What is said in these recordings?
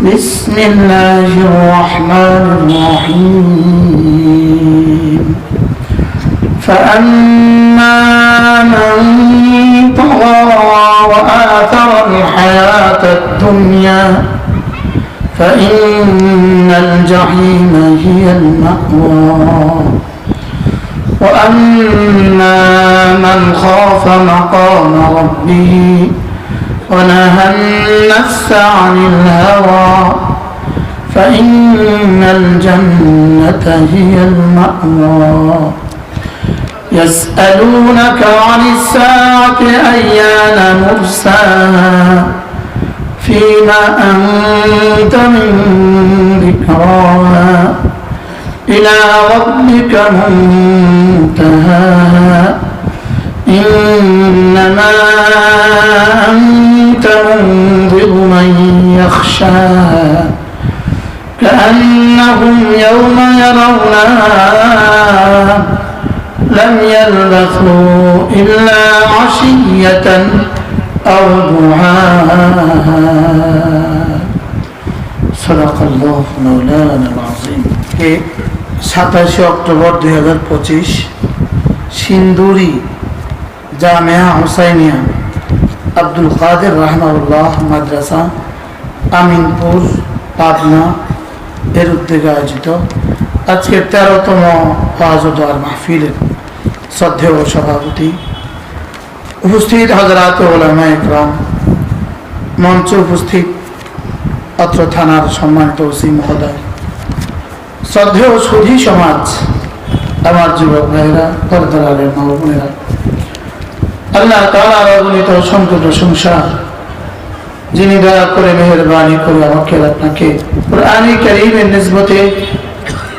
بسم الله الرحمن الرحيم. فأما من طغى وآثر الحياة الدنيا فإن الجحيم هي المأوى. وأما من خاف مقام ربه ونهى النفس عن الهوى فإن الجنة هي المأوى. يسألونك عن الساعة أيان مرساها فيما أنت من ذكراها إلى ربك منتهاها إنما أنت منذر من يخشاها كأنهم يوم يرونها لم يلبثوا إلا عشية أو ضحاها صدق الله مولانا العظيم সাতাশে অক্টোবর দুই হাজার পঁচিশ সিন্দুরি জামিয়া হুসাইনিয়া আব্দুল কাদের রহমাউল্লাহ মাদ্রাসা, আমিনপুর, পাবনা, এর উদ্যোগে আয়োজিত আজকের তেরোতম ওয়াজদার মাহফিলের শ্রদ্ধেয় সভাপতি উপস্থিত হজরাত ওলামা মঞ্চে উপস্থিত অত্র থানার সম্মানিত ওসি মহোদয়, শ্রদ্ধেয় সুধী সমাজ, আমার যুবক ভাইরা পর্দার আলের মা বোনেরা আল্লাহ তাআলার অগণিত অসংখ্য প্রশংসা যিনি দয়া করে মেহেরবানি করে আমাকে আপনাকে কোরআনী কারীমের নিসবতে,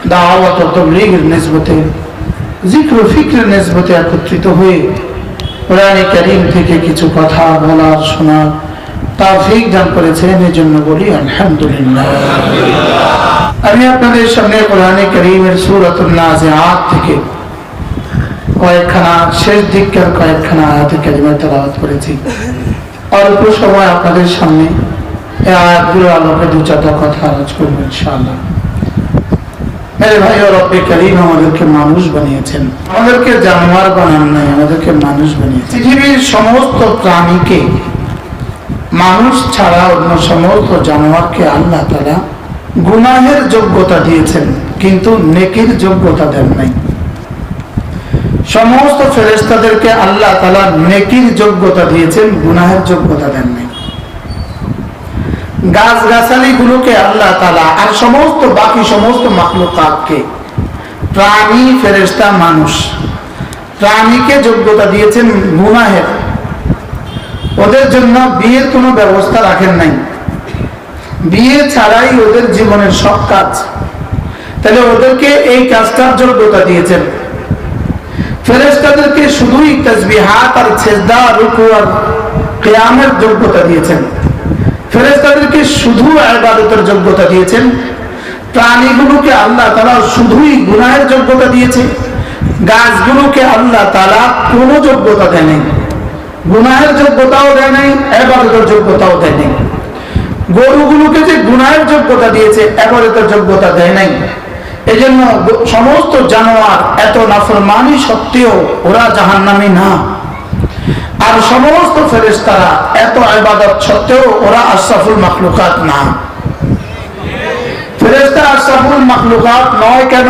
দাওয়াত তাবলীগের নিসবতে জিক্র ফিক্রের নিসবতে একত্রিত হয়ে কোরআনী কারীম থেকে কিছু কথা বলার শোনার তৌফিক দান করেছেন এই জন্য বলি আলহামদুলিল্লাহ। আমি আপনাদের সামনে কোরআনে করিমের নাজিআত থেকে কয়েকখানা, শেষ দিককার কয়েকখানা আয়াতে কালিমা তেলাওয়াত করেছি। অল্প সময় আপনাদের সামনে এই আয়াতগুলো আলোকে দু চারটা কথা আলোচ করব ইনশাআল্লাহ। মেরে ভাই, ও রব্বে করিম আমাদেরকে মানুষ বানিয়েছেন। আমাদেরকে জানোয়ার বানান নাই, আমাদেরকে মানুষ বানিয়েছেন। পৃথিবীর সমস্ত প্রাণীকে, মানুষ ছাড়া অন্য সমস্ত জানোয়ারকে আল্লাহ তারা গুনাহের যোগ্যতা দিয়েছেন, কিন্তু নেকির যোগ্যতা দেন নাই। সমস্ত ফেরেস্তাদেরকে আল্লাহ তালা নেকির যোগ্যতা দিয়েছেন, গুনাহের যোগ্যতা দেন নাই। গাছ গাছালি গুলোকে আল্লাহ তালা আর সমস্ত বাকি সমস্ত মাকলুকাতকে প্রাণী ফেরেস্তা মানুষ, প্রাণীকে যোগ্যতা দিয়েছেন গুনাহের। ওদের জন্য বিয়ের কোনো ব্যবস্থা রাখেন নাই। বিয়ে ছাড়াই ওদের জীবনের সব কাজ। তাহলে ওদেরকে এই কাজটার যোগ্যতা দিয়েছেন। ফেরেস্তাদেরকে শুধুই তসবিহাত আর ছেজদা রুকু আর কেয়ামের যোগ্যতা দিয়েছেন। ফেরেস্তাদেরকে শুধু আবাদতের যোগ্যতা দিয়েছেন। প্রাণীগুলোকে আল্লাহ তারা শুধুই গুনাহের যোগ্যতা দিয়েছে। গাছগুলোকে আল্লাহ তারা কোনো যোগ্যতা দেয় নাই। গুনাহের যোগ্যতাও দেয় নাই এবাদতের যোগ্যতাও দেয় নাই। গরুগুলোকে যে গুনাহের যোগ্যতা দিয়েছে এবাদতের যোগ্যতা দেয় নাই। এই জন্য সমস্ত জানোয়ার এত নাফরমানি সত্ত্বেও ওরা জাহান্নামি না। আর সমস্ত ফেরেস্তারা এত আবাদত সত্ত্বেও ওরা আশরাফুল মাখলুকাত না। ফেরেস্তা আশরাফুল মাখলুকাত নয় কেন?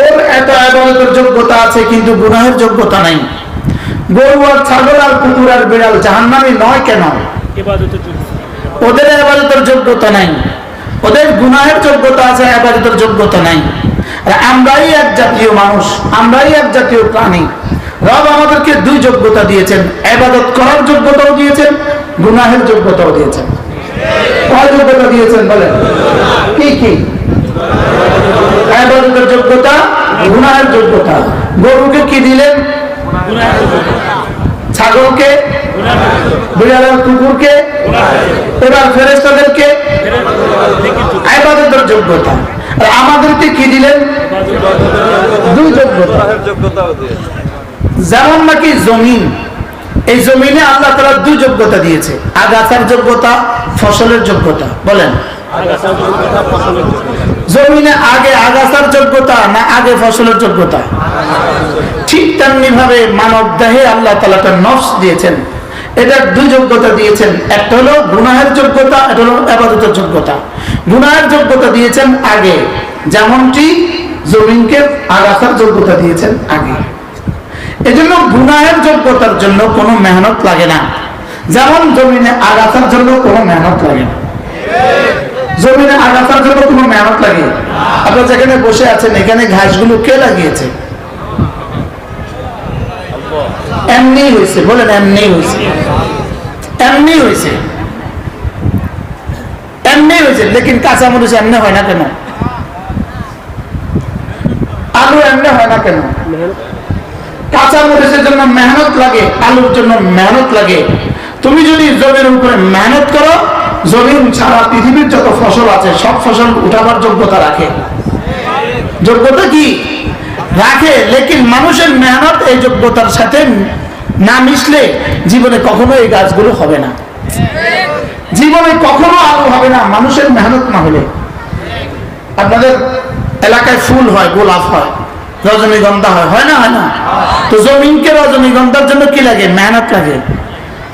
ওর এত আবাদতের যোগ্যতা আছে কিন্তু গুনাহের যোগ্যতা নাই। গরু আর ছাগল আর কুকুর আর বিড়াল জাহান্নামি নয় কেন? ওদের আবাদতের যোগ্যতা নাই। ওদের গুনাহের যোগ্যতা আছে, আবাদতের যোগ্যতা নাই। আর আমরাই এক জাতীয় মানুষ, আমরাই এক জাতীয় প্রাণী। রব আমাদেরকে দুই যোগ্যতা দিয়েছেন, আবাদত করার যোগ্যতাও দিয়েছেন, গুনাহের যোগ্যতাও দিয়েছেন। কয় যোগ্যতা দিয়েছেন বলেন? কি কি? আবাদতের যোগ্যতা, গুনাহের যোগ্যতা। গরুকে কি দিলেন? ছাগলকে বিড়ালের কুকুরকে, এবার ফেরেস্তাদেরকে আবাদতের যোগ্যতা। আর আমাদেরকে কি দিলেন? দুই যোগ্যতা। যেমন নাকি জমিন, এই জমিনে আল্লাহ তালা দুই যোগ্যতা দিয়েছে। আগাছার যোগ্যতা, ফসলের যোগ্যতা। বলেন। জমিনে আগে আগাছার যোগ্যতা না আগে ফসলের যোগ্যতা? ঠিক তেমনি ভাবে মানব দেহে আল্লাহ তালা তার নফস দিয়েছেন। এটার দুই যোগ্যতা দিয়েছেন। একটা হলো গুনাহের যোগ্যতা এটা হলো আবাদতের যোগ্যতা। গুনাহের যোগ্যতা দিয়েছেন আগে। যেমনটি জমিনকে আগাছার যোগ্যতা দিয়েছেন আগে। এজন্য গুনাহের যোগ্যতার জন্য কোনো মেহনত লাগে না। যেমন জমিনে আগাছার জন্য কোনো মেহনত লাগে না জমিনে আগাছার জন্য কোনো মেহনত লাগে আপনারা যেখানে বসে আছেন, এখানে ঘাসগুলো কে লাগিয়েছে? এমনি হয়েছে, বলেন এমনি হয়েছে। এমনি হয়েছে। এমনি হয়েছে, লেকিন কাঁচা মরিচ এমনি হয় না কেন? আলু এমনি হয় না কেন? কাঁচা মরিচের জন্য মেহনত লাগে, আলুর জন্য মেহনত লাগে। তুমি যদি জমির উপরে মেহনত করো, জমিন ছাড়া পৃথিবীর যত ফসল আছে, সব ফসল উঠাবার যোগ্যতা রাখে। যোগ্যতা কি? রাখে লেকিন মানুষের মেহনত এই যোগ্যতার সাথে না মিশলে জীবনে কখনো এই গাছগুলো হবে না। জীবনে কখনো আলু হবে না মানুষের মেহনত না হলে। আপনাদের এলাকায় ফুল হয় গোলাপ হয় রজনীগন্ধা হয় হয় না হয় না? তো জমিনকে রজনীগন্ধার জন্য কি লাগে? মেহনত লাগে।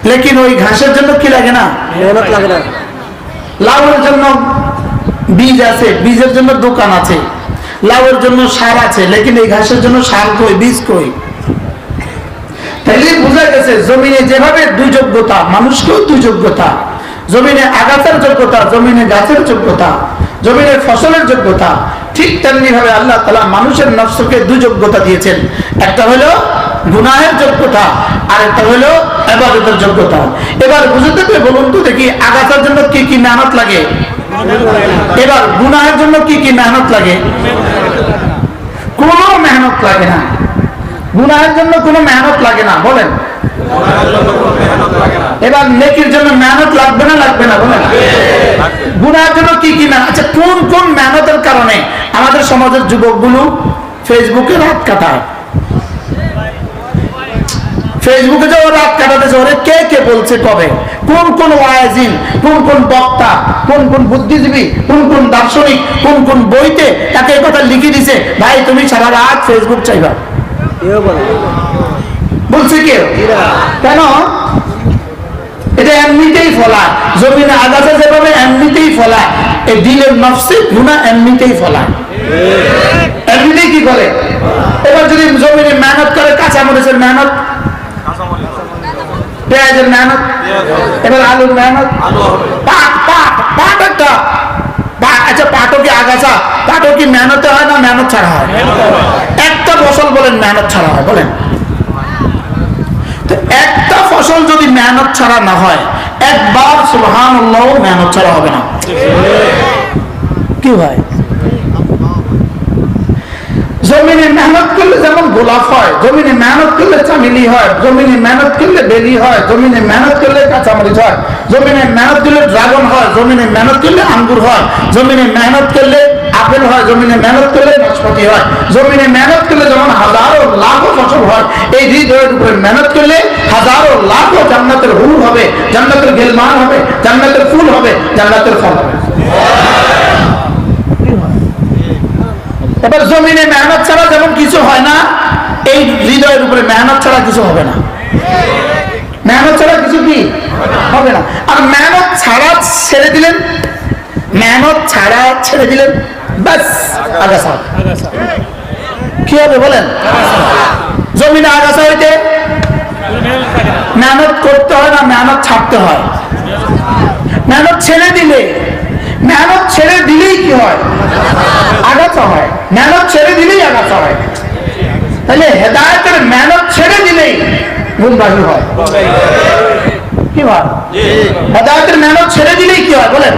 লেকিন ওই ঘাসের জন্য কি লাগে না? মেহনত লাগে না। লাউয়ের জন্য বীজ আছে বীজের জন্য দোকান আছে। লাউয়ের জন্য সার আছে, লেকিন এই ঘাসের জন্য সার কই, বীজ কই? তাইলে বোঝা গেছে, জমিনে যেভাবে দুই যোগ্যতা মানুষকেও দুই যোগ্যতা জমিনে আগাছার যোগ্যতা, জমিনে গাছের যোগ্যতা, জমিনে ফসলের যোগ্যতা, ঠিক তেমনি ভাবে আল্লাহ তালা মানুষের নফসকে দুই যোগ্যতা দিয়েছেন। একটা হলো গুনাহের যোগ্যতা আর একটা হলো এবাদতের যোগ্যতা। এবার বুঝতে পেরে বলুন তো দেখি, আগাছার জন্য কি কি মেহনত লাগে? এবার গুনাহের জন্য কি কি মেহনত লাগে? কোনো মেহনত লাগে না। গুনাহের জন্য কোনো মেহনত লাগে না, বলেন। এবার নেকির জন্য মেহনত লাগবে না লাগবে না, বলেন। গুনাহের জন্য কি কি মেহনত আচ্ছা কোন কোন মেহনতের কারণে আমাদের সমাজের যুবকগুলো ফেসবুকে রাত কাটায়? ফেসবুকে যে রাত কাটাতেছে ওরে কে কে বলছে কবে? কোন কোন ওয়াজিন কোন কোন বক্তা কোন কোন বুদ্ধিজীবী কোন কোন দার্শনিক কোন কোন বইতে তাকে এই কথা লিখে দিছে ভাই তুমি সারা রাত ফেসবুক চাইবা। বলছে কেউ কেন? এটা এমনিতেই ফলায় জমিনে আগাছা যেভাবে এমনিতেই ফলায় এই দিলের নফসে গুণা এমনিতেই ফলায় এমনিতেই কি করে? এবার যদি জমিনে মেহনত করে কাঁচা মরিচের মেহনত পেঁয়াজের মেহনত এবার আলুর মেহনত। পাট পাট পাট একটা। আচ্ছা পাটও কি আগাছা? পাটও কি মেহনতে হয় না মেহনত ছাড়া হয়? একটা ফসল বলেন মেহনত ছাড়া হয় বলেন। তো একটা ফসল যদি মেহনত ছাড়া না হয় একবার সুবহান মেহনত ছাড়া হবে না। কি হয় জমিনে মেহনত করলে যেমন গোলাপ হয় জমিনে মেহনত করলে চামিলি হয় জমিনে মেহনত করলে বেলি হয় জমিনে মেহনত করলে কাঁচামরিচ হয় জমিনে মেহনত করলে ড্রাগন হয় জমিনে মেহনত করলে আঙ্গুর হয় জমিনে মেহনত করলে আপেল হয় জমিনে মেহনত করলে নাশপাতি হয় জমিনে মেহনত করলে যেমন হাজারো লাখো ফসল হয় এই হৃদয়ের উপরে মেহনত করলে হাজারো লাখো জান্নাতের হুল হবে জান্নাতের গেলমান হবে জান্নাতের ফুল হবে জান্নাতের ফল হবে এবার জমিনে মেহনত ছাড়া যেমন কিছু হয় না, এই হৃদয়ের উপরে মেহনত ছাড়া কিছু হবে না। মেহনত ছাড়া কিছু কি? হবে না। আর মেহনত ছাড়া ছেড়ে দিলেন, মেহনত ছাড়া ছেড়ে দিলেন, ব্যাস, আগাছা। কি হবে বলেন? জমিনে আগাছা হইতে মেহনত করতে হয় না, মেহনত ছাড়তে হয়? মেহনত ছেড়ে দিলে, মেহনত ছেড়ে দিলেই কি হয়? আগাছা হয়। মেহনত ছেড়ে দিলেই আগাছা হয়। তাহলে হেদায়তের মেহনত ছেড়ে দিলেই গুমরাহি হয়। কি হেদায়তের মেহনত ছেড়ে দিলেই কি বলেন?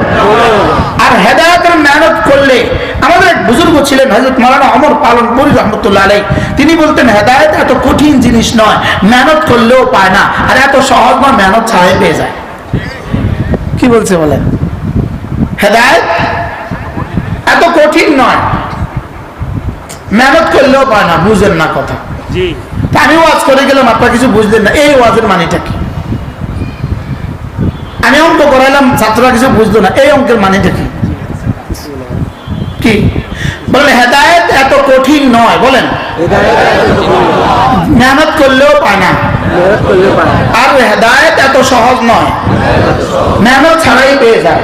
আর হেদায়তের মেহনত করলে আমাদের এক বুজুর্গ ছিলেন হজরত মালানা অমর পালন রহমতুল্লাহ আলাই তিনি বলতেন হেদায়ত এত কঠিন জিনিস নয় মেহনত করলেও পায় না আর এত সহজ নয় মেহনত ছাড়াই পেয়ে যায়। কি বলছে বলেন? হেদায়ত এত কঠিন নয়। মেহনত করলেও পায় না বুঝেন না কথা। আমি ওয়াজ করে গেলাম আপনার কিছু বুঝলেন না এই ওয়াজের মানেটা কি? আমি অঙ্ক করাইলাম ছাত্ররা কিছু বুঝলো না এই অঙ্কের মানেটা কি? কি? বলেন হেদায়েত এত কঠিন নয় বলেন। মেহনত করলেও পায় না। আর হেদায়েত এত সহজ নয়। মেহনত ছাড়াই পেয়ে যায়।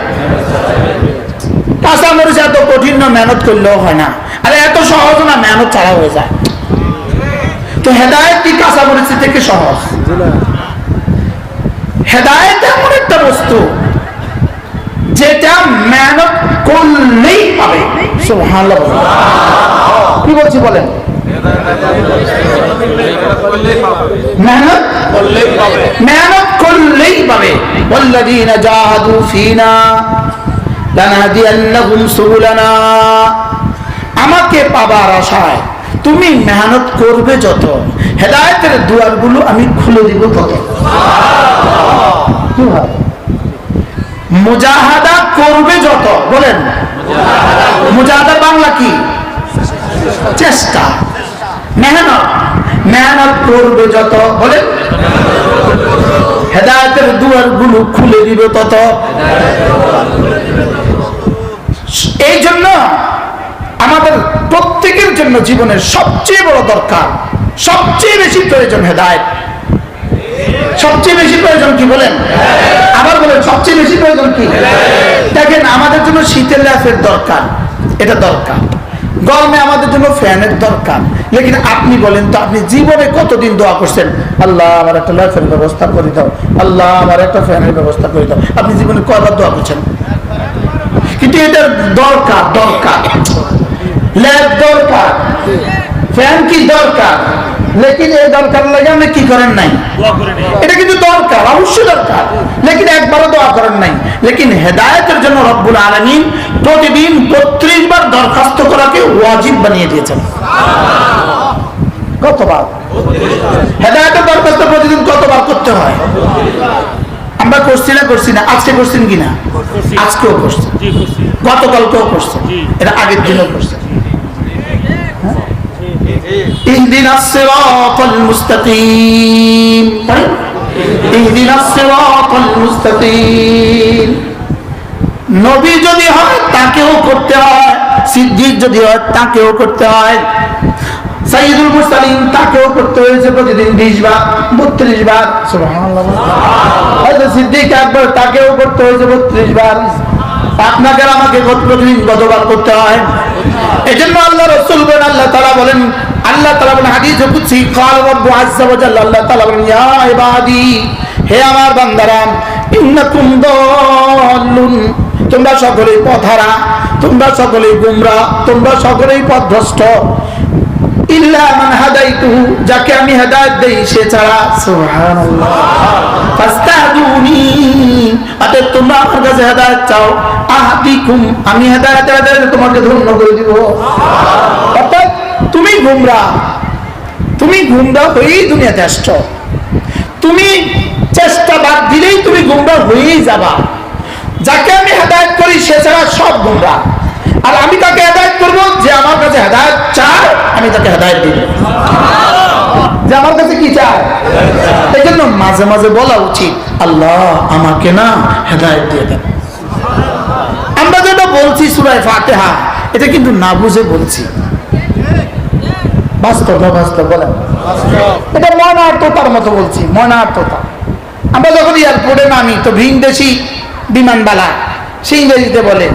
কাঁচা মরিচ এত কঠিন না মেহনত করলেও হয় না আর এত সহজ না মেহনত ছাড়া হয়ে যায় তো হেদায়েত কি কাঁচা মরিচ থেকে সহজ জি না হেদায়েত এমন একটা বস্তু যেটা মেহনত করলেই পাবে সুবহানাল্লাহ বলেন। কি বলছি বলেন মেহনত মেহনত করলেই পাবে والذين جاهدوا فينا لنهدينهم سبلنا আমাকে পাবার আশায় তুমি মেহনত করবে যত হেদায়েতের দুয়ারগুলো আমি খুলে দিব তত মুজাহাদা করবে যত বলেন। মুজাহাদা বাংলা কি? চেষ্টা। মেহনত। মেহনত করবে যত বলেন। হেদায়তের দুয়ারগুলো খুলে দিবে তত এই জন্য আমাদের প্রত্যেকের জন্য জীবনের সবচেয়ে বড় দরকার, সবচেয়ে বেশি প্রয়োজন হেদায়ত। সবচেয়ে বেশি প্রয়োজন কি বলেন? আবার বলেন, সবচেয়ে বেশি প্রয়োজন কি? দেখেন, আমাদের জন্য শীতের ল্যাফের দরকার, এটা দরকার। গরমে আমাদের জন্য ফ্যানের দরকার। লেকিন আপনি বলেন তো, আপনি জীবনে কতদিন দোয়া করছেন? আল্লাহ, আমার একটা ল্যাফের ব্যবস্থা করে দাও। আল্লাহ, আমার একটা ফ্যানের ব্যবস্থা করে দাও। আপনি জীবনে কয়বার দোয়া করছেন? কিন্তু এটার দরকার দরকার। ল্যাব দরকার। ফ্যান কি দরকার? লেকিন এই দরকার লাগে আপনি কি করেন নাই? এটা কিন্তু দরকার, অবশ্যই দরকার। লেকিন একবারও দোয়া করেন নাই। লেকিন হেদায়তের জন্য রব্বুল আলমিন প্রতিদিন বত্রিশ বার দরখাস্ত করাকে ওয়াজিব বানিয়ে দিয়েছেন। কতবার? হেদায়তের দরখাস্ত প্রতিদিন কতবার করতে হয়? আমরা করছি না করছি না আজকে করছেন কিনা করছি। আজকেও করছেন জি করছি গতকালকেও করছেন জি। এটা আগের দিনও করছেন اهدنا الصراط المستقيم طيب اهدنا الصراط المستقيم নবী যদি হয় তাকেও করতে হয় সিদ্দিক যদি হয় তাকেও করতে হয় সাইদুল মুরসালিন তাকেও করতে হয়েছে প্রতিদিন বিশ বার বত্রিশ বার। হয়তো সিদ্দিক একবার তাকেও করতে হয়েছে বত্রিশ বার। আপনাকে আমাকে প্রতিদিন গতবার করতে হয়? এই জন্য আল্লাহ রসুল বলেন আল্লাহ তালা বলেন আল্লাহ তালা বলেন হাদিস কুদসি কাল রব্বু আজ্জা ওয়া আল্লাহ তালা বলেন ইয়া ইবাদি হে আমার বান্দারা ইন্নাকুম দাল্লুন তোমরা সকলেই পথহারা তোমরা সকলেই গুমরা তোমরা সকলেই পথভ্রষ্ট। ইল্লা মান হাদাইতুহু যাকে আমি হেদায়েত দেই সে ছাড়া সুবহানাল্লাহ। ফাস্তাহদুনি। অতএব তোমরা আমার কাছে হেদায়েত চাও। আহাদিকুম আমি হেদায়েত হেদায়েত তোমাকে ধন্য করে দিব। অর্থাৎ তুমি গুমরা। তুমি গুমরা হয়েই দুনিয়াতে আসছো। তুমি চেষ্টা বাদ দিলেই তুমি গুমরা হয়েই যাবা। যাকে আমি হেদায়ত করি সে ছাড়া সব গুমরা। আর আমি তাকে হেদায়ত করব যে আমার কাছে হেদায়ত চায়, আমি তাকে হেদায়ত দিব। যে আমার কাছে কি চায়? এই জন্য মাঝে মাঝে বলা উচিত, আল্লাহ আমাকে না হেদায়ত দিয়ে দেন। আমরা যেটা বলছি সুরায় ফাতেহা, এটা কিন্তু না বুঝে বলছি। বাস্তব বাস্তব বলেন? এটা ময়নার্থতার মতো বলছি ময়নার্থতা আমরা যখন এয়ারপোর্টে নামি, তো ভিনদেশি বিমানবালা, সে ইংরেজিতে বলে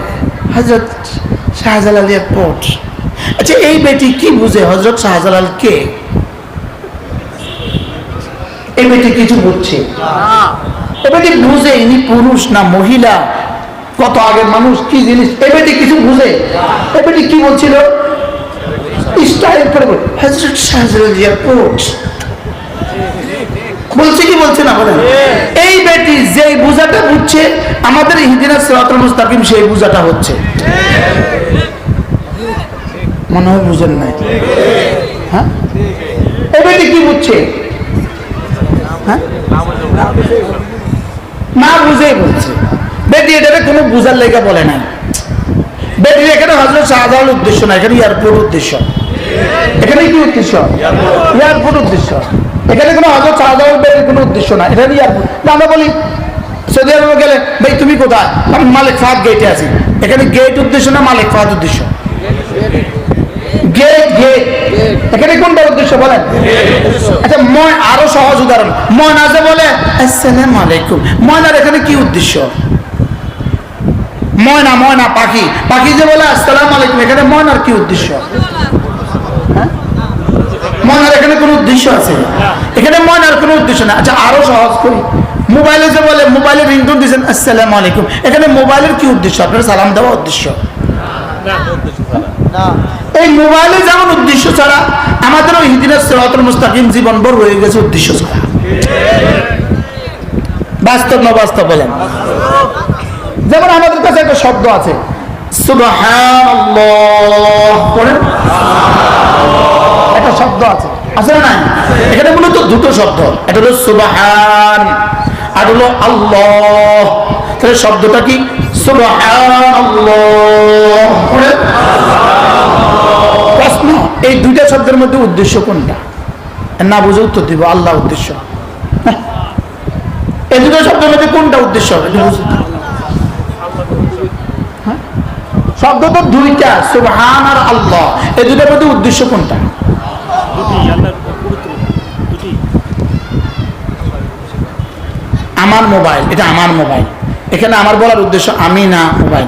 হজরত শাহজালাল এয়ারপোর্ট আচ্ছা এই বেটি কি বুঝে? হজরত শাহজালাল কে? এই বেটি কিছু বুঝছে? এ বেটি বুঝে ইনি পুরুষ না মহিলা? কত আগের মানুষ কি জিনিস? এ বেটি কিছু বুঝে? এ বেটি কি বলছিল? স্টাইল করে হজরত শাহজালাল এয়ারপোর্ট বলছে কি বলছে না বলেন এই বেটি যে বুঝাটা বুঝছে আমাদের হিদিনা সিরাতুল মুস্তাকিম সেই বুঝাটা হচ্ছে। মনে হয় বুঝেন নাই। হ্যাঁ? এই বেটি কি বুঝছে। হ্যাঁ? না বুঝেই বলছে। বেটি এটাকে কোনো বুঝার লেগে বলে নাই। বেটির এখানে হজরত শাহজালাল উদ্দেশ্য না, এখানে এয়ারপোর্ট উদ্দেশ্য। এখানে কি উদ্দেশ্য? এয়ারপোর্ট উদ্দেশ্য। এখানে কোনো হজরত শাহজালাল বেটির কোনো উদ্দেশ্য না, এখানে এয়ারপোর্ট? আমরা বলি, সৌদি আরবে গেলে ভাই, তুমি কোথায়? আমি মালিক ফাহাদ গেটে আছি। এখানে গেট উদ্দেশ্য না, মালিক ফাহাদ উদ্দেশ্য? গেট গেট এখানে কোনটা উদ্দেশ্য বলেন? আচ্ছা ময় আরও সহজ উদাহরণ। ময়না যে বলে আসসালামু আলাইকুম। ময়নার এখানে কি উদ্দেশ্য? ময়না ময়না পাখি। পাখি যে বলে আসসালামু আলাইকুম এখানে ময়নার কি উদ্দেশ্য? হ্যাঁ? ময়নার এখানে কোনো উদ্দেশ্য আছে? এখানে ময়নার কোনো উদ্দেশ্য না। আচ্ছা আরও সহজ করি। মোবাইলে যে বলে মোবাইলে রিংটোন দিয়েছেন আসসালামু আলাইকুম। এখানে মোবাইলের কি উদ্দেশ্য? আপনার সালাম দেওয়া উদ্দেশ্য? এই মোবাইলে যেমন উদ্দেশ্য ছাড়া আমাদের ওই হিদিনের সিরাতুল মুস্তাকিম জীবন ভর হয়ে গেছে উদ্দেশ্য ছাড়া। বাস্তব না বাস্তব বলেন? যেমন আমাদের কাছে একটা শব্দ আছে একটা শব্দ আছে। আছে না? এখানে মূলত দুটো শব্দ। এটা হলো সুবহান, আর হলো আল্লাহ। তাহলে শব্দটা কি? সুবহানাল্লাহ। পড়েন প্রশ্ন, এই দুইটা শব্দের মধ্যে উদ্দেশ্য কোনটা না বুঝে উত্তর দিব, আল্লাহ উদ্দেশ্য। এই দুটো শব্দের মধ্যে কোনটা উদ্দেশ্য হবে। হ্যাঁ? শব্দ তো দুইটা সুবহান আর আল্লাহ এই দুটোর মধ্যে উদ্দেশ্য কোনটা আমার মোবাইল, এটা আমার মোবাইল এখানে আমার বলার উদ্দেশ্য, আমি না মোবাইল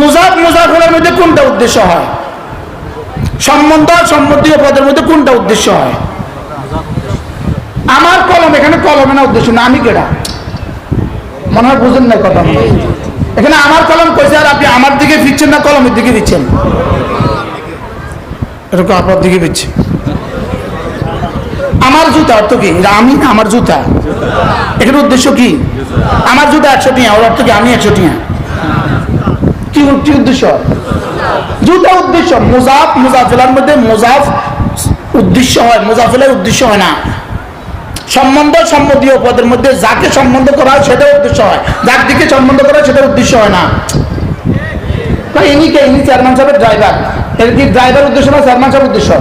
মুজাফ মুজাফরের মধ্যে কোনটা উদ্দেশ্য হয়? সম্বন্ধ সম্বন্ধীয় পদের মধ্যে কোনটা উদ্দেশ্য হয়? আমার কলম, এখানে কলমে না উদ্দেশ্য না, আমি কেডা? মনে হয় বুঝেন না কথা। এখানে আমার কলম কইছে আর আপনি আমার দিকে ফিরছেন না, কলমের দিকে দিচ্ছেন এরকম আপনার দিকে দিচ্ছে আমার জুতা অর্থ কি? আমি আমার জুতা? এখানে উদ্দেশ্য কি? আমার জুতা একশো টিয়া, ওর অর্থ কি আমি একশো টিয়া? উদ্দেশ্য? জুতা উদ্দেশ্য। মধ্যে উদ্দেশ্য হয় উদ্দেশ্য হয় না। সম্বন্ধ পদের মধ্যে যাকে সম্বন্ধ করা হয় সেটা উদ্দেশ্য হয়। যার দিকে সম্বন্ধ করা সেটা উদ্দেশ্য হয় না। ইনি কে? ইনি চেয়ারম্যান সাহেবের ড্রাইভার। এর কি ড্রাইভার উদ্দেশ্য না চেয়ারম্যান সাহেব উদ্দেশ্য?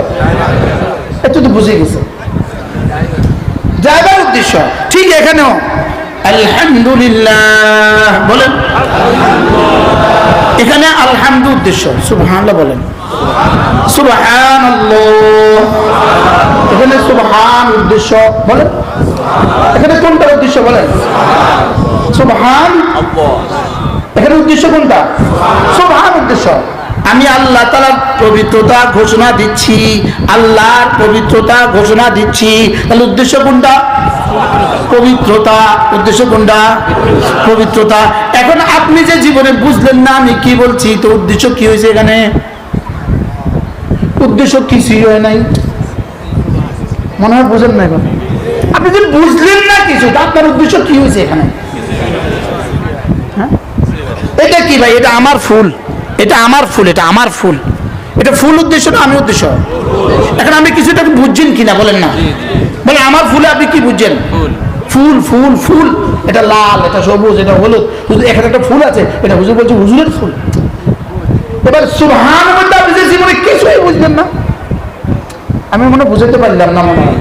একটু তো বুঝে গেছে। ড্রাইভার উদ্দেশ্য। ঠিক এখানেও, আলহামদুলিল্লাহ। বলেন। এখানে আলহামদু উদ্দেশ্য, সুবহানাল্লাহ বলেন। সুবহানাল্লাহ। এখানে সুবহান উদ্দেশ্য বলেন। এখানে কোনটা উদ্দেশ্য বলেন? সুবহান। এখানে উদ্দেশ্য কোনটা? সুবহান উদ্দেশ্য। আমি আল্লাহ তালার পবিত্রতা ঘোষণা দিচ্ছি, আল্লাহর পবিত্রতা ঘোষণা দিচ্ছি। তাহলে উদ্দেশ্য কোনটা? পবিত্রতা। উদ্দেশ্য কোনটা? পবিত্রতা। এখন আপনি যে জীবনে বুঝলেন না আমি কি বলছি তো উদ্দেশ্য কি হয়েছে এখানে? উদ্দেশ্য কিছুই হয় নাই। মনে হয় বুঝেন না এখন। আপনি যদি বুঝলেন না কিছু তা আপনার উদ্দেশ্য কি হয়েছে এখানে? হ্যাঁ? এটা কি ভাই? এটা আমার ফুল। এটা আমার ফুল এটা আমার ফুল। এটা ফুল উদ্দেশ্য না আমি উদ্দেশ্য? এখন আমি কিছুটা বুঝছেন কিনা বলেন না? বলে আমার ফুলে আপনি কি বুঝছেন? ফুল ফুল ফুল। এটা লাল, এটা সবুজ, এটা হলুদ। হুজুর এখানে একটা ফুল আছে, এটা হুজুর বলছে হুজুরের ফুল। এবার মধ্যে আপনি কিছুই বুঝলেন না। আমি মনে বুঝাতে পারলাম না মনে হয়।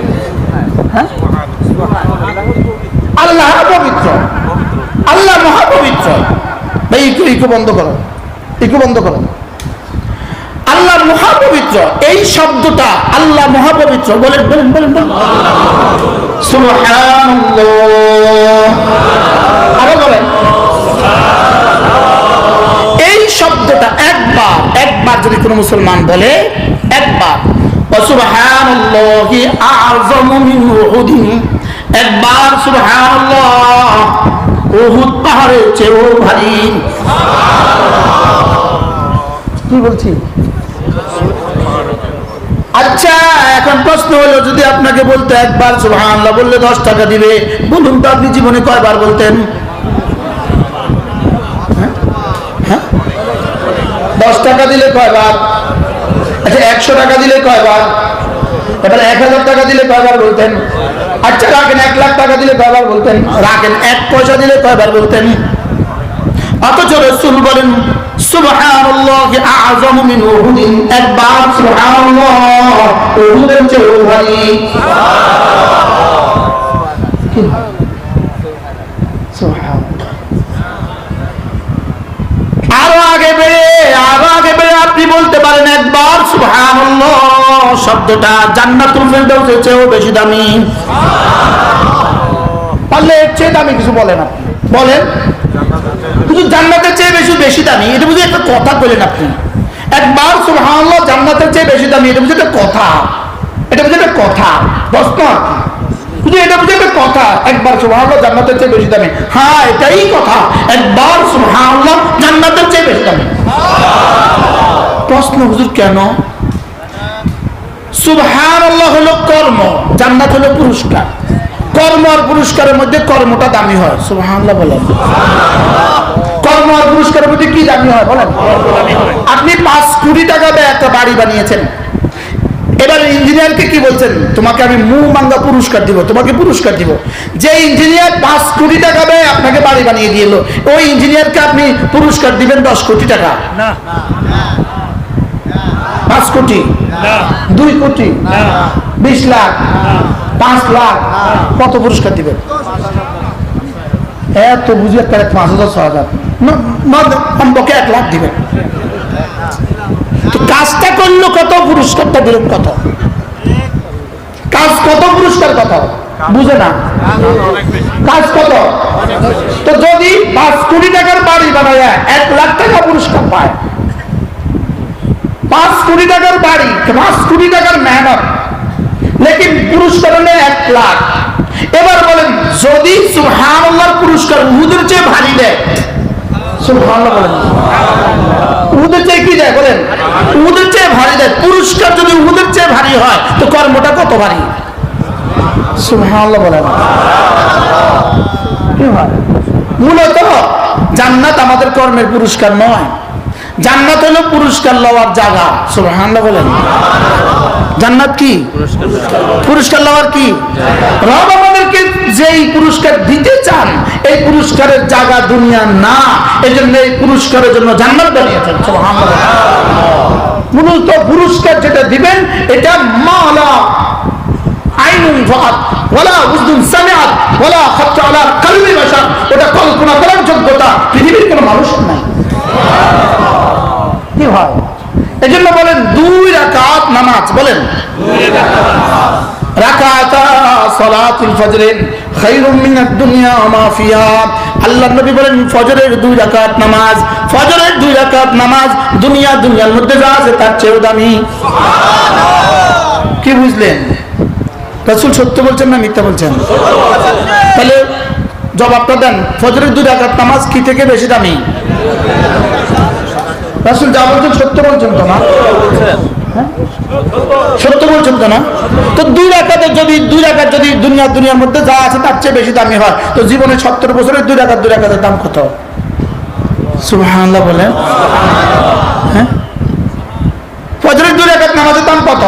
হ্যাঁ? আল্লাহ পবিত্র। আল্লাহ মহাপবিত্র। ভাই, একটু ইকো বন্ধ করো। ইকো বন্ধ করো। আল্লাহ মহাপবিত্র। এই শব্দটা আল্লাহ মহাপবিত্র। বলেন বলেন বলেন বলেন। আরও বলেন। এই শব্দটা একবার একবার যদি কোনো মুসলমান বলে, একবার। একবার কি বলছি? আচ্ছা এখন প্রশ্ন হলো, যদি আপনাকে বলতে একবার, সুবহানাল্লাহ, বললে দশ টাকা দিবে, বলুন তো আপনি জীবনে কয়বার বলতেন? দশ টাকা দিলে কয়বার? আচ্ছা একশো টাকা দিলে কয়বার? এবার এক হাজার টাকা দিলে কয়বার বলতেন? আচ্ছা রাখেন, এক লাখ টাকা দিলে কয়বার বলতেন? রাখেন, এক পয়সা দিলে কয়বার বলতেন? অথচ রসুল বলেন আরও আগে বেড়ে, আরও আগে বেড়ে আপনি বলতে পারেন একবার, সুবহানাল্লাহ। শব্দটা জান্নাতুল ফেরদাউসের চেয়েও বেশি দামি। পারলে চেয়ে দামি কিছু বলেন আপনি। বলেন। শুধু জান্নাতের চেয়ে বেশি বেশি দামি। এটা বুঝি একটা কথা বলেন আপনি। একবার, সুবহানাল্লাহ, জান্নাতের চেয়ে বেশি দামি। এটা বুঝি একটা কথা। এটা বুঝি একটা কথা। প্রশ্ন। শুধু এটা একটা কথা। একবার জান্নাতের চেয়ে বেশি দামি। হ্যাঁ এটাই কথা। একবার জান্নাতের চেয়ে বেশি দামি। প্রশ্ন, হুজুর, কেন? হলো কর্ম, জান্নাত হলো পুরস্কার। কর্ম আর পুরস্কারের মধ্যে কর্মটা দামি হয়। সুবহানাল্লাহ বলেন। কর্ম আর পুরস্কারের মধ্যে কি দামি হয় বলেন? আপনি পাঁচ কোটি টাকা দিয়ে একটা বাড়ি বানিয়েছেন। এবার ইঞ্জিনিয়ারকে কি বলছেন? তোমাকে আমি মুখ মাঙ্গা পুরস্কার দিব তোমাকে পুরস্কার দিব। যে ইঞ্জিনিয়ার পাঁচ কোটি টাকা ব্যয় আপনাকে বাড়ি বানিয়ে দিল ওই ইঞ্জিনিয়ারকে আপনি পুরস্কার দিবেন দশ কোটি টাকা। পাঁচ কোটি? দুই কোটি? বিশ লাখ? পাঁচ লাখ। কত পুরস্কার এত বুঝি একটা পাঁচ হাজার ছ হাজার। এক লাখ কাজটা করল কত, পুরস্কারটা কত? কাজ কত, পুরস্কার কত? বুঝে না। কাজ কত? তো যদি পাঁচ কোটি টাকার বাড়ি বানায়, এক লাখ টাকা পুরস্কার পায়। পাঁচ কোটি টাকার বাড়ি, পাঁচ কোটি টাকার মেহনত। লেকিন পুরস্কার হলে এক লাখ। এবার বলেন, যদি সুবহানাল্লাহর পুরস্কার উহুদের চেয়ে ভারী দেয় বলেন। চেয়ে কি দেয় বলেন? চেয়ে ভারী দেয়। পুরস্কার যদি চেয়ে ভারী হয়, তো কর্মটা কত ভারী? বলেন। কি মূলত জান্নাত আমাদের কর্মের পুরস্কার নয়। জান্নাত হলো পুরস্কার লওয়ার জায়গা। সুবহানাল্লাহ বলেন। জান্নাত কি? পুরস্কার লওয়ার কি? রব আমাদেরকে যেই পুরস্কার দিতে চান এই পুরস্কারের জায়গা দুনিয়া না এই জন্য এই পুরস্কারের জন্য জান্নাত বানিয়েছেন। মূলত পুরস্কার যেটা দিবেন এটা মালা। আইনুন ফাত ওয়ালা উজদুন সামিআত ওয়ালা খাত্তা আলা কলবি বাশার। ওটা কল্পনা করার যোগ্যতা পৃথিবীর কোনো মানুষ নাই। কি হয়? এজন্য বলেন দুই রাকাত নামাজ, বলেন। বলেন, ফজরের দুই নামাজ, ফজরের দুই রাকাত নামাজ দুনিয়া দুনিয়ার চেয়েও দামি। কি বুঝলেন? রাসূল সত্য বলছেন না মিথ্যা বলছেন? তাহলে জবাবটা দেন, ফজরের দুই রাকাত নামাজ কি থেকে বেশি দামি? রাসূল যা বলছেন সত্য বলছেন তো না হ্যাঁ? সত্য বলছেন তো না? তো দুই রাকাতে যদি, দুই রাকাত যদি দুনিয়া, দুনিয়ার মধ্যে যা আছে তার চেয়ে বেশি দামি হয়, তো জীবনে সত্তর বছরের দুই রাকাত, দুই রাকাতের দাম কত? সুবহানাল্লাহ বলেন। হ্যাঁ? ফজরের দুই রাকাত নামাজের দাম কত?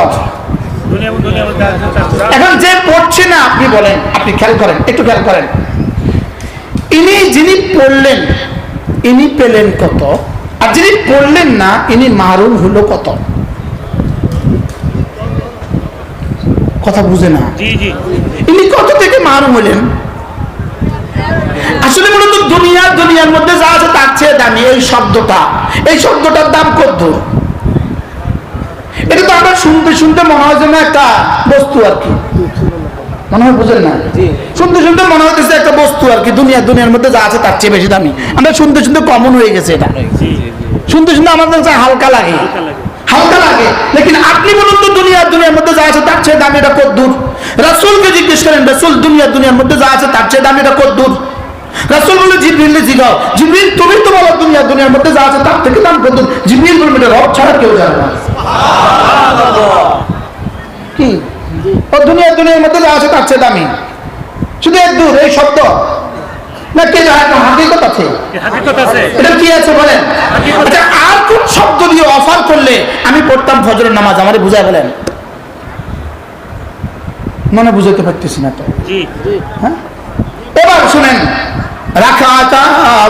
এখন যে পড়ছে না, আপনি বলেন, আপনি খেয়াল করেন, একটু খেয়াল করেন। ইনি যিনি পড়লেন, ইনি পেলেন কত? আর যিনি পড়লেন না ইনি মারুন হলো কত? কথা বুঝে না। ইনি কত থেকে মারুম হলেন? আসলে মূলত দুনিয়া দুনিয়ার মধ্যে যা আছে তার চেয়ে দামি এই শব্দটা। এই শব্দটার দাম কত? এটা তো আমরা শুনতে শুনতে মনে হয় যেন একটা বস্তু আর কি। মনে হয় বুঝেন না? শুনতে শুনতে মনে হইতেছে একটা বস্তু আর কি দুনিয়া দুনিয়ার মধ্যে যা আছে তার চেয়ে বেশি দামি। আমরা শুনতে শুনতে কমন হয়ে গেছে এটা। শুনতে শুনতে আমাদের কাছে হালকা লাগে। হালকা লাগে। লেকিন আপনি বলুন তো দুনিয়া দুনিয়ার মধ্যে যা আছে তার চেয়ে দামি এটা কত দূর? রাসুলকে জিজ্ঞেস করেন রাসুল দুনিয়া দুনিয়ার মধ্যে যা আছে তার চেয়ে দামি এটা কত দূর? রাসুল বলে জিবরিল জিগাও। জিবরিল তুমি তো বলো দুনিয়া দুনিয়ার মধ্যে যা আছে তার থেকে দাম কত জিবরিল বলবে রব ছাড়া কেউ জানে না। কি? ও দুনিয়া দুনিয়ার মধ্যে যা আছে তার চেয়ে দামি। শুধু এক দূর এই শব্দ। না কে হাকিকত আছে? এটা কি আছে বলেন? আচ্ছা আর কোন শব্দ দিয়ে অফার করলে আমি পড়তাম ফজরের নামাজ? আমারে বুঝায় বলেন। মনে বুঝাতে পারতেছি না তো। হ্যাঁ? এবার শুনেন।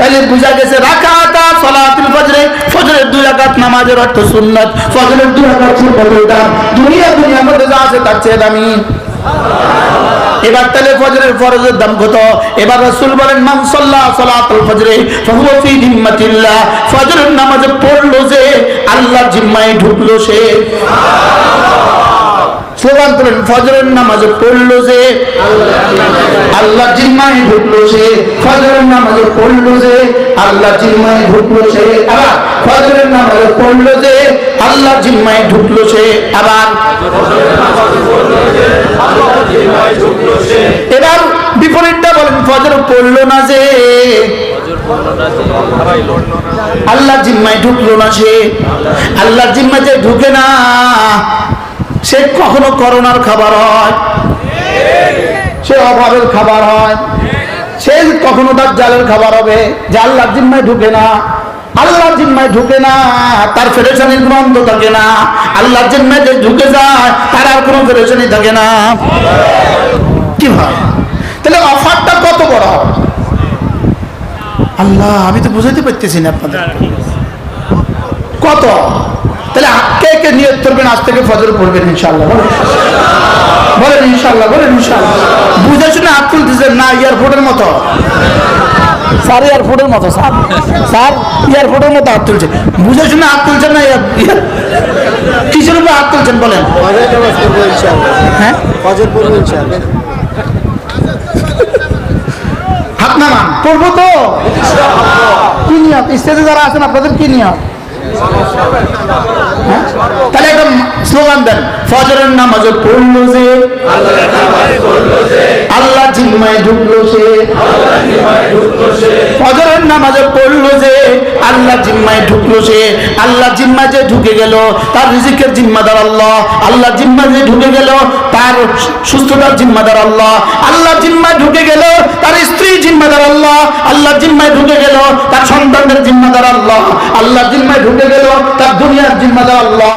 তাইলে বুঝা গেছে রাকাতা সালাতুল ফজরে। ফজরের দুই রাকাত নামাজের অর্থ সুন্নাত। ফজরের দুই রাকাত সুন্নাতের দাম। দুনিয়া, দুনিয়ার মধ্যে যা আছে তার চেয়ে দামি। এবার তাহলে ফজরের ফরজের দাম কত? এবার রাসূল বলেন, মান সাল্লা সালাতুল ফজরে ফাহুয়া ফি জিম্মাতিল্লাহ। ফজরের নামাজে পড়ল যে আল্লাহর জিম্মায় ঢুকলো সে। স্লোগান করেন ফজরের নামাজে পড়ল যে আল্লাহ জিম্মায় ঢুকলো সে, ফজরের নামাজে পড়ল যে আল্লাহ জিম্মায় ঢুকলো সে, আবার ফজরের নামাজে পড়ল যে আল্লাহ জিম্মায় ঢুকলো সে, আবার এবার বিপরীতটা বলেন, ফজর পড়ল না যে আল্লাহ জিম্মায় ঢুকলো না সে আল্লাহ জিম্মায় যে ঢুকে না সে কখনো করোনার খাবার হয়? সে অভাবের খাবার হয়। সে কখনো তার জালের খাবার হবে? আল্লাহ জিম্মায় ঢুকে না। আল্লাহ জিম্মায় ঢুকে না। তার ফেরেশানির অন্ত থাকে না। আল্লাহ জিম্মায় যে ঢুকে যায়, তার আর কোনো ফেরেশানি থাকে না। কি হয়? তাহলে অফারটা কত বড় আল্লাহ, আমি তো বুঝাইতে পারতেছি না আপনাদের। কত? তাহলে কে কে নিয়ত করবেন? আজ থেকে ফজর পড়বেন ইনশাল্লাহ বলেন। বলেন ইনশাল্লাহ বলেন ইনশাল্লাহ বুঝে শুনে হাত তুলতেছেন না এয়ারপোর্টের মতো। স্যার এয়ারপোর্টের মতো স্যার। স্যার এয়ারপোর্টের মতো হাত তুলছে। বুঝে শুনে হাত তুলছেন না কিসের উপর হাত তুলছেন বলেন? হ্যাঁ? ফজর পড়ব ইনশাআল্লাহ। হাত পড়ব তো। কি নিয়ত? স্টেজে যারা আছেন আপনাদের কি নিয়ত? হ্যাঁ? তাহলে একটা স্লোগান দেন। ফজরের নামাজে পড়ল যে, আল্লাহ জিম্মায় ঢুকলো সে, ফজরের নামাজে পড়ল যে, আল্লাহ জিম্মায় ঢুকলো সে, আল্লাহ জিম্মা যে ঢুকে গেল, তার রিজিকের জিম্মাদার আল্লাহ আল্লাহ জিম্মা যে ঢুকে গেল, তার সুস্থতার জিম্মাদার আল্লাহ আল্লাহ জিম্মায় ঢুকে গেল, তার স্ত্রী জিম্মাদার আল্লাহ আল্লাহ জিম্মায় ঢুকে গেল, তার সন্তানদের জিম্মাদার আল্লাহ আল্লাহ জিম্মায় ঢুকে গেল, তার দুনিয়ার জিম্মাদার আল্লাহ।